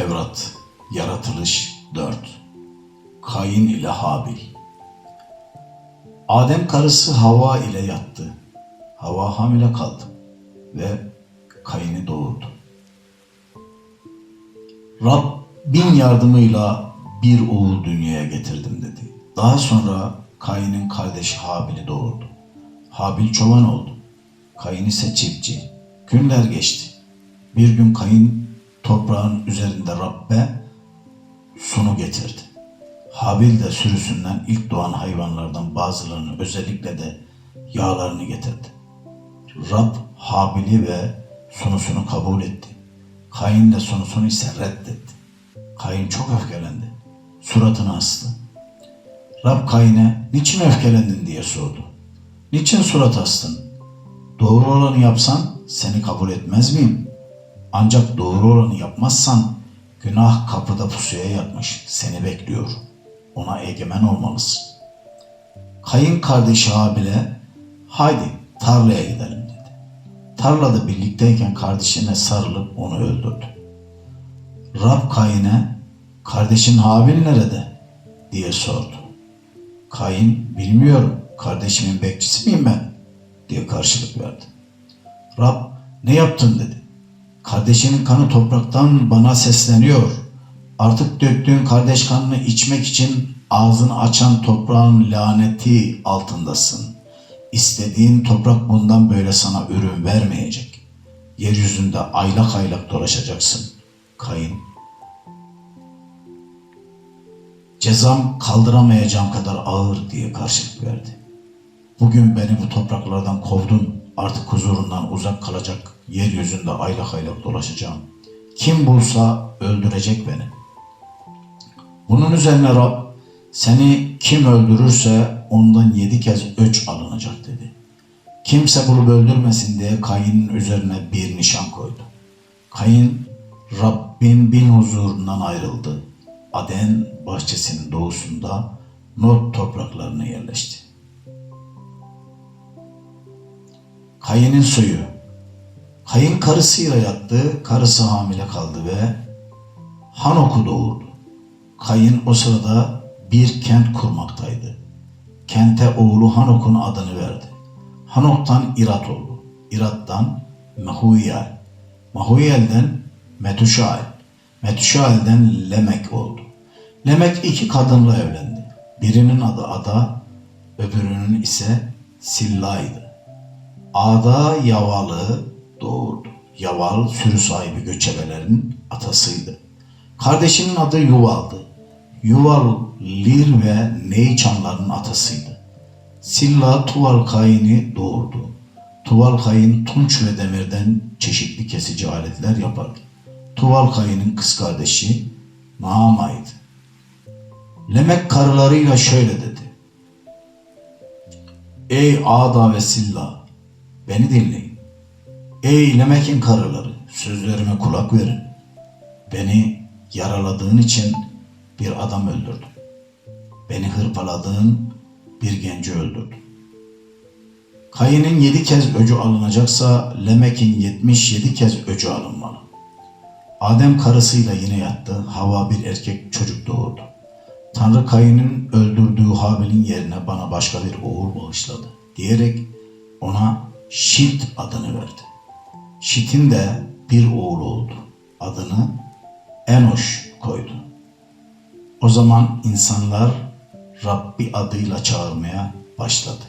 Tevrat Yaratılış 4 Kayin ile Habil Adem karısı Hava ile yattı. Hava hamile kaldı ve Kayin'i doğurdu. Rabbin yardımıyla bir oğul dünyaya getirdim dedi. Daha sonra Kayin'in kardeşi Habil'i doğurdu. Habil çoban oldu. Kayın ise çiftçi. Günler geçti. Bir gün Kayın toprağın üzerinde Rabbe sunu getirdi. Habil de sürüsünden ilk doğan hayvanlardan bazılarını özellikle de yağlarını getirdi. Rab Habil'i ve sunusunu kabul etti. Kayın de sunusunu ise reddetti. Kayın çok öfkelendi. Suratını astı. Rab Kayin'e niçin öfkelendin diye sordu. Niçin surat astın? Doğru olanı yapsan seni kabul etmez miyim? Ancak doğru olanı yapmazsan günah kapıda pusuya yatmış seni bekliyor. Ona egemen olmalısın. Kayın kardeşi Habil'e haydi tarlaya gidelim dedi. Tarlada birlikteyken kardeşine sarılıp onu öldürdü. Rab Kayin'e kardeşin Habil nerede diye sordu. Kayın bilmiyorum kardeşimin bekçisi miyim ben diye karşılık verdi. Rab ne yaptın dedi. Kardeşinin kanı topraktan bana sesleniyor. Artık döktüğün kardeş kanını içmek için ağzını açan toprağın laneti altındasın. İstediğin toprak bundan böyle sana ürün vermeyecek. Yeryüzünde aylak aylak dolaşacaksın. Kayın. Cezam kaldıramayacağım kadar ağır diye karşılık verdi. Bugün beni bu topraklardan kovdun. Artık huzurundan uzak kalacak, yeryüzünde aylak aylak dolaşacağım. Kim bulsa öldürecek beni. Bunun üzerine Rab, seni kim öldürürse ondan yedi kez öç alınacak dedi. Kimse bulup öldürmesin diye Kayın'ın üzerine bir nişan koydu. Kayın, Rabbin bin huzurundan ayrıldı. Aden bahçesinin doğusunda Not topraklarına yerleşti. Kayın'ın soyu. Kayın karısıyla yattı, karısı hamile kaldı ve Hanok'u doğurdu. Kayın o sırada bir kent kurmaktaydı. Kente oğlu Hanok'un adını verdi. Hanok'tan İrat oldu. İrat'tan Mahuyel. Mahuyel'den Metuşael. Metuşael'den Lemek oldu. Lemek iki kadınla evlendi. Birinin adı Ada, öbürünün ise Silla'ydı. Ada Yaval'ı doğurdu. Yaval sürü sahibi göçebelerin atasıydı. Kardeşinin adı Yuval'dı. Yuval Lir ve Neyçanların atasıydı. Silla Tuval Kayin'i doğurdu. Tuval Kayın tunç ve demirden çeşitli kesici aletler yapardı. Tuval Kayın'ın kız kardeşi Naama'ydı. Lemek karılarıyla şöyle dedi. Ey Ada ve Silla, beni dinleyin. Ey Lemek'in karıları, sözlerime kulak verin. Beni yaraladığın için bir adam öldürdün. Beni hırpaladığın bir genci öldürdün. Kayının yedi kez öcü alınacaksa Lemek'in yetmiş yedi kez öcü alınmalı. Adem karısıyla yine yattı, Hava bir erkek çocuk doğurdu. Tanrı Kayın'ın öldürdüğü Habil'in yerine bana başka bir oğul bağışladı diyerek ona Şit adını verdi. Şit'in de bir oğlu oldu. Adını Enoş koydu. O zaman insanlar Rabbi adıyla çağırmaya başladı.